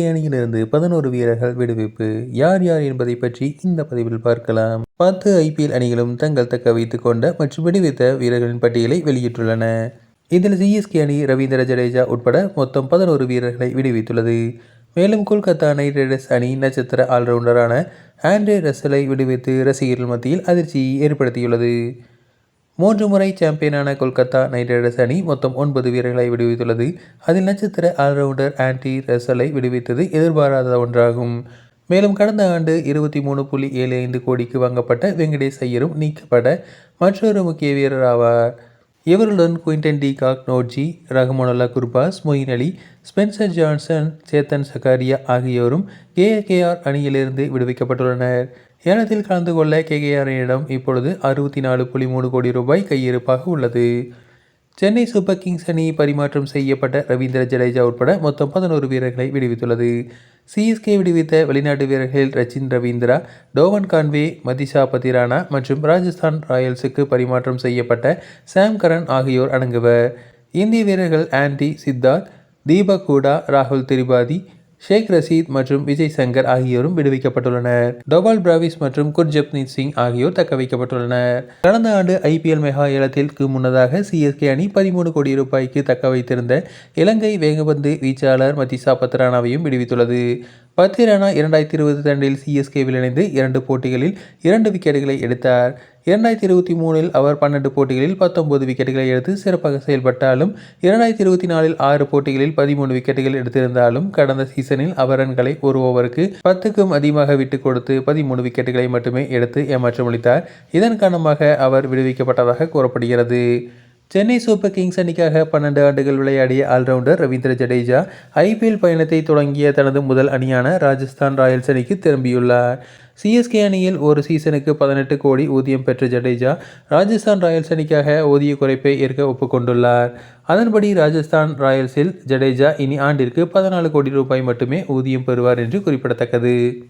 அணியிலிருந்து பதினோரு வீரர்கள் விடுவிப்பு. யார் யார் என்பதை பற்றி இந்த பதிவில் பார்க்கலாம். பத்து ஐபிஎல் அணிகளும் தங்கள் தக்க வைத்துக் கொண்ட மற்றும் விடுவித்த வீரர்களின் பட்டியலை வெளியிட்டுள்ளன. இதில் சிஎஸ்கே அணி ரவீந்திர ஜடேஜா உட்பட மொத்தம் பதினோரு வீரர்களை விடுவித்துள்ளது. மேலும் கொல்கத்தா நைட் ரைடர்ஸ் அணி நட்சத்திர ஆல்ரவுண்டரான ஆண்ட்ரே ரசலை விடுவித்து ரசிகர்கள் மத்தியில் அதிர்ச்சியை ஏற்படுத்தியுள்ளது. மூன்று முறை சாம்பியனான கொல்கத்தா நைட் ரைடர்ஸ் அணி மொத்தம் ஒன்பது வீரர்களை விடுவித்துள்ளது. அதில் நட்சத்திர ஆல்ரவுண்டர் ஆன்டி ரசலை விடுவித்தது எதிர்பாராத ஒன்றாகும். மேலும் கடந்த ஆண்டு இருபத்தி மூணு புள்ளி ஏழு ஐந்து கோடிக்கு வாங்கப்பட்ட வெங்கடேஷ் ஐயரும் நீக்கப்பட மற்றொரு முக்கிய வீரர் ஆவார். இவருடன் Quinton de Kock Nortje Rahmanullah Gurbaz Moeen Ali Spencer Johnson Chetan Sakariya ஆகியோரும் கேகேஆர் அணியிலிருந்து விடுவிக்கப்பட்டுள்ளனர். ஏலத்தில் கலந்து கொள்ள கேகேஆரிடம் இப்பொழுது அறுபத்தி நாலு புள்ளி மூணு கோடி ரூபாய் கையிருப்பாக உள்ளது. சென்னை சூப்பர் கிங்ஸ் அணி பரிமாற்றம் செய்யப்பட்ட ரவீந்திர ஜடேஜா உட்பட மொத்தம் பதினோரு வீரர்களை விடுவித்துள்ளது. சிஎஸ்கே விடுவித்த வெளிநாட்டு வீரர்களில் ரச்சின் ரவீந்திரா டோவன் கான்வே மதிஷா பத்திரானா மற்றும் ராஜஸ்தான் ராயல்ஸுக்கு பரிமாற்றம் செய்யப்பட்ட சாம் கரன் ஆகியோர் அடங்குவர். இந்திய வீரர்கள் ஆண்டி சித்தார்த் தீபக் கூடா ராகுல் திரிபாதி ஷேக் ரசீத் மற்றும் விஜய் சங்கர் ஆகியோரும் விடுவிக்கப்பட்டுள்ளனர். டோபால் பிராவிஸ் மற்றும் குர்ஜப்னீத் சிங் ஆகியோர் தக்க வைக்கப்பட்டுள்ளனர் கடந்த ஆண்டு ஐபிஎல் மெகா ஏலத்திற்கு முன்னதாக சிஎஸ்கே அணி பதிமூணு கோடி ரூபாய்க்கு தக்க வைத்திருந்த இலங்கை வேகபந்து வீச்சாளர் மதிசா பத்ரானாவையும் விடுவித்துள்ளது. பத்திரானா இரண்டாயிரத்தி இருபத்தி ரெண்டில் சிஎஸ்கேவில் இணைந்து இரண்டு போட்டிகளில் இரண்டு விக்கெட்டுகளை எடுத்தார். இரண்டாயிரத்தி இருபத்தி மூணில் அவர் பன்னெண்டு போட்டிகளில் பத்தொன்பது விக்கெட்டுகளை எடுத்து சிறப்பாக செயல்பட்டாலும் இரண்டாயிரத்தி இருபத்தி நாலில் ஆறு போட்டிகளில் பதிமூணு விக்கெட்டுகள் எடுத்திருந்தாலும் கடந்த சீசனில் அவர் ரன்களை ஒரு ஓவருக்கு பத்துக்கும் அதிகமாக விட்டு கொடுத்து பதிமூணு விக்கெட்டுகளை மட்டுமே எடுத்து ஏமாற்றமளித்தார். இதன் காரணமாக அவர் விடுவிக்கப்பட்டதாக கூறப்படுகிறது. சென்னை சூப்பர் கிங்ஸ் அணிக்காக பன்னெண்டு ஆண்டுகள் விளையாடிய ஆல்ரவுண்டர் ரவீந்திர ஜடேஜா ஐபிஎல் பயணத்தை தொடங்கிய தனது முதல் அணியான ராஜஸ்தான் ராயல்ஸ் அணிக்கு திரும்பியுள்ளார். சிஎஸ்கே அணியில் ஒரு சீசனுக்கு பதினெட்டு கோடி ஊதியம் பெற்ற ஜடேஜா ராஜஸ்தான் ராயல்ஸ் அணிக்காக ஊதிய குறைப்பை ஏற்க ஒப்புக்கொண்டுள்ளார். அதன்படி ராஜஸ்தான் ராயல்ஸில் ஜடேஜா இனி ஆண்டிற்கு பதினாலு கோடி ரூபாய் மட்டுமே ஊதியம் பெறுவார் என்று குறிப்பிடத்தக்கது.